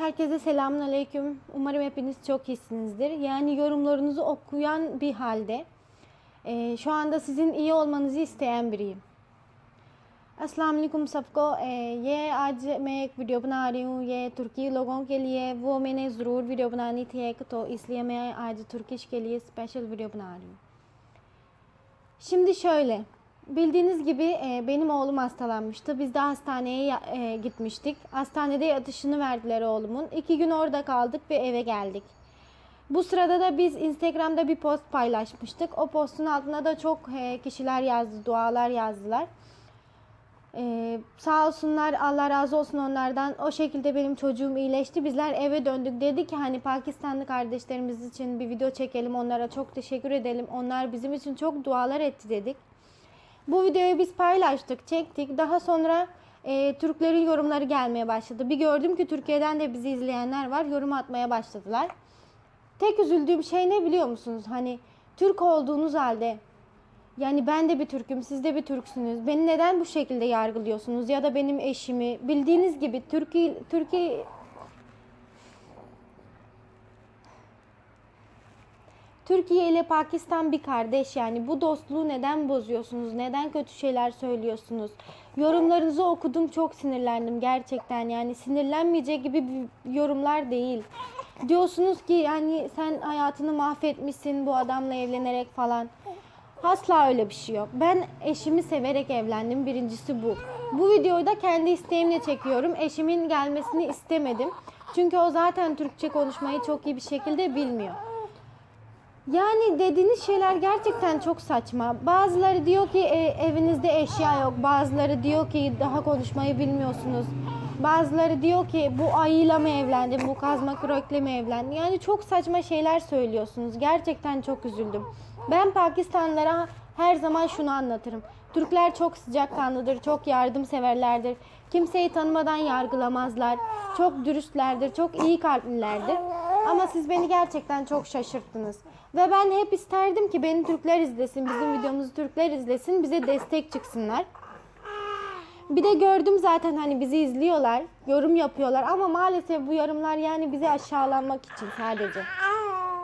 Herkese selamünaleyküm. Umarım hepiniz çok iyisinizdir. Yani yorumlarınızı okuyan bir halde. Ee, şu anda sizin iyi olmanızı isteyen biriyim. अस्सलाम वालेकुम सबको ए, ये आज मैं एक वीडियो बना रही हूँ ये तुर्की लोगों के लिए वो मैंने ज़रूर वीडियो बनानी थी एक तो इसलिए मैं आज तुर्किश के लिए स्पेशल वीडियो बना रही हूँ Şimdi şöyle. Bildiğiniz gibi e, benim oğlum hastalanmıştı. Biz de hastaneye e, gitmiştik. Hastanede yatışını verdiler oğlumun. İki gün orada kaldık ve eve geldik. Bu sırada da biz Instagram'da bir post paylaşmıştık. O postun altına da çok e, kişiler yazdı, dualar yazdılar. Sağ olsunlar Allah razı olsun onlardan o şekilde benim çocuğum iyileşti bizler eve döndük dedi ki hani Pakistanlı kardeşlerimiz için bir video çekelim onlara çok teşekkür edelim onlar bizim için çok dualar etti dedik bu videoyu biz paylaştık çektik daha sonra e, Türklerin yorumları gelmeye başladı bir gördüm ki Türkiye'den de bizi izleyenler var yorum atmaya başladılar tek üzüldüğüm şey ne biliyor musunuz hani Türk olduğunuz halde yani ben de bir Türk'üm, siz de bir Türksünüz. Beni neden bu şekilde yargılıyorsunuz ya da benim eşimi? Bildiğiniz gibi Türkiye Türkiye Türkiye ile Pakistan bir kardeş yani bu dostluğu neden bozuyorsunuz? Neden kötü şeyler söylüyorsunuz? Yorumlarınızı okudum çok sinirlendim gerçekten yani sinirlenmeyecek gibi yorumlar değil. Diyorsunuz ki yani sen hayatını mahvetmişsin bu adamla evlenerek falan. Asla öyle bir şey yok. Ben eşimi severek evlendim. Birincisi bu. Bu videoyu da kendi isteğimle çekiyorum. Eşimin gelmesini istemedim. Çünkü o zaten Türkçe konuşmayı çok iyi bir şekilde bilmiyor. Yani dediğiniz şeyler gerçekten çok saçma. Bazıları diyor ki e, evinizde eşya yok. Bazıları diyor ki daha konuşmayı bilmiyorsunuz. Bazıları diyor ki bu ayıyla mı evlendin, bu kazma kürekle mi evlendin? Yani çok saçma şeyler söylüyorsunuz. Gerçekten çok üzüldüm. Ben Pakistanlılara her zaman şunu anlatırım. Türkler çok sıcakkanlıdır, çok yardımseverlerdir. Kimseyi tanımadan yargılamazlar. Çok dürüstlerdir, çok iyi kalplilerdir. Ama siz beni gerçekten çok şaşırttınız. Ve ben hep isterdim ki beni Türkler izlesin, bizim videomuzu Türkler izlesin, bize destek çıksınlar. Bir de gördüm zaten hani bizi izliyorlar, yorum yapıyorlar ama maalesef bu yorumlar yani bizi aşağılanmak için sadece.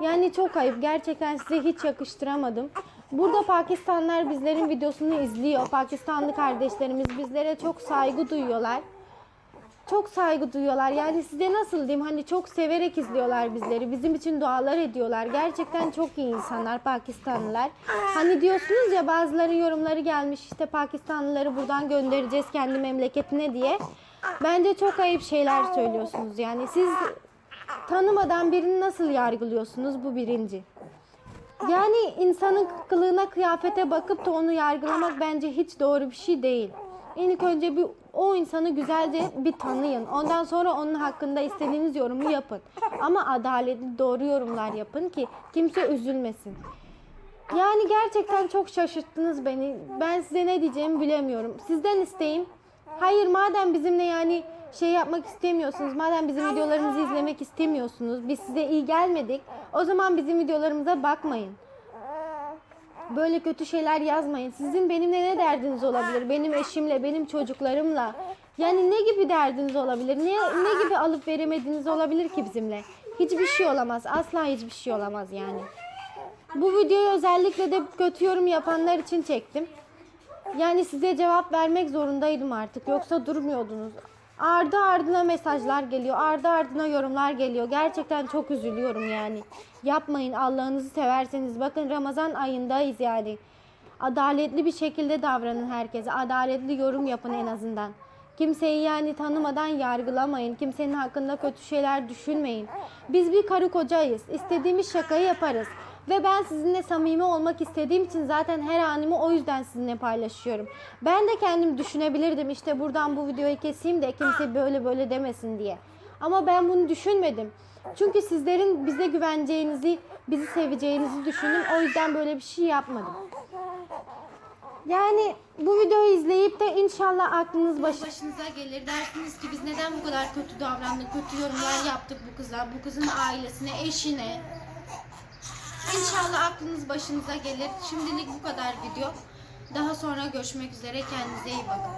Yani çok ayıp. Gerçekten size hiç yakıştıramadım. Burada Pakistanlılar bizlerin videosunu izliyor. Pakistanlı kardeşlerimiz bizlere çok saygı duyuyorlar. Çok saygı duyuyorlar. Yani size nasıl diyeyim hani çok severek izliyorlar bizleri. Bizim için dualar ediyorlar. Gerçekten çok iyi insanlar Pakistanlılar. Hani diyorsunuz ya bazıları yorumları gelmiş işte Pakistanlıları buradan göndereceğiz kendi memleketine diye. Bence çok ayıp şeyler söylüyorsunuz. Yani siz tanımadan birini nasıl yargılıyorsunuz? Bu birinci. Yani insanın kılığına, kıyafete bakıp da onu yargılamak bence hiç doğru bir şey değil. İlk önce bir o insanı güzelce bir tanıyın. Ondan sonra onun hakkında istediğiniz yorumu yapın. Ama adaletli doğru yorumlar yapın ki kimse üzülmesin. Yani gerçekten çok şaşırttınız beni. Ben size ne diyeceğimi bilemiyorum. Sizden isteğim hayır madem bizimle yani şey yapmak istemiyorsunuz, madem bizim videolarımızı izlemek istemiyorsunuz, biz size iyi gelmedik, o zaman bizim videolarımıza bakmayın. Böyle kötü şeyler yazmayın. Sizin benimle ne derdiniz olabilir? Benim eşimle, benim çocuklarımla. Yani ne gibi derdiniz olabilir? Ne, ne gibi alıp veremediğiniz olabilir ki bizimle? Hiçbir şey olamaz. Asla hiçbir şey olamaz yani. Bu videoyu özellikle de kötü yorum yapanlar için çektim. Yani size cevap vermek zorundaydım artık. Yoksa durmuyordunuz. Ardı ardına mesajlar geliyor. Ardı ardına yorumlar geliyor. Gerçekten çok üzülüyorum yani. Yapmayın Allah'ınızı severseniz. Bakın Ramazan ayındayız yani. Adaletli bir şekilde davranın herkese. Adaletli yorum yapın en azından. Kimseyi yani tanımadan yargılamayın. Kimsenin hakkında kötü şeyler düşünmeyin. Biz bir karı kocayız. İstediğimiz şakayı yaparız. Ve ben sizinle samimi olmak istediğim için zaten her anımı o yüzden sizinle paylaşıyorum. Ben de kendim düşünebilirdim işte buradan bu videoyu keseyim de kimse böyle böyle demesin diye. Ama ben bunu düşünmedim. Çünkü sizlerin bize güveneceğinizi, bizi seveceğinizi düşündüm. O yüzden böyle bir şey yapmadım. Yani bu videoyu izleyip de inşallah aklınız başı... başınıza gelir. Dersiniz ki biz neden bu kadar kötü davrandık, kötü yorumlar yaptık bu kıza, bu kızın ailesine, eşine. İnşallah aklınız başınıza gelir. Şimdilik bu kadar video. Daha sonra görüşmek üzere. Kendinize iyi bakın.